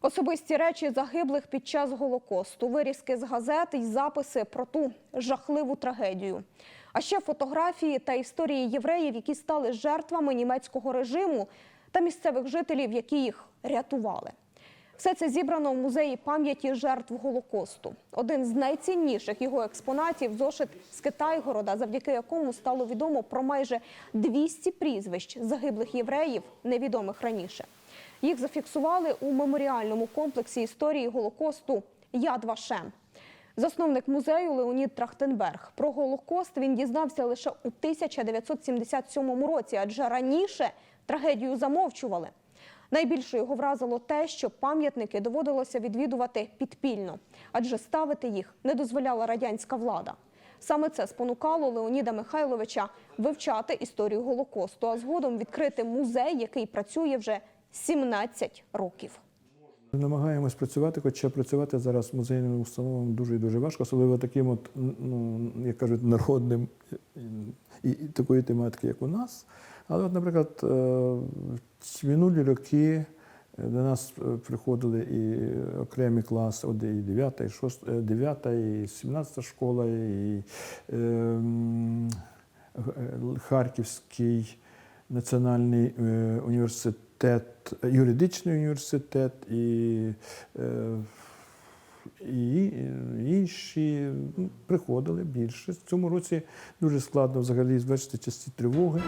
Особисті речі загиблих під час Голокосту, вирізки з газет і записи про ту жахливу трагедію. А ще фотографії та історії євреїв, які стали жертвами німецького режиму та місцевих жителів, які їх рятували. Все це зібрано в музеї пам'яті жертв Голокосту. Один з найцінніших його експонатів зошит з Китайгорода, завдяки якому стало відомо про майже 200 прізвищ загиблих євреїв, невідомих раніше. Їх зафіксували у меморіальному комплексі історії Голокосту Яд Вашем. Засновник музею Леонід Трахтенберг. Про Голокост він дізнався лише у 1977 році, адже раніше трагедію замовчували. Найбільше його вразило те, що пам'ятники доводилося відвідувати підпільно, адже ставити їх не дозволяла радянська влада. Саме це спонукало Леоніда Михайловича вивчати історію Голокосту, а згодом відкрити музей, який працює вже 17 років. Намагаємось працювати, хоча працювати зараз музейним установам дуже і дуже важко, особливо таким, от, ну, як кажуть, народним і, і такої тематики, як у нас. Але, от, наприклад, е, в минулі роки до нас е, приходили і окремі класи, і 9, і 6, 9, і 17 школа, і е, м, Харківський національний е, університет, юридичний університет і, е, і інші приходили більше. В цьому році дуже складно взагалі звершити часті тривоги.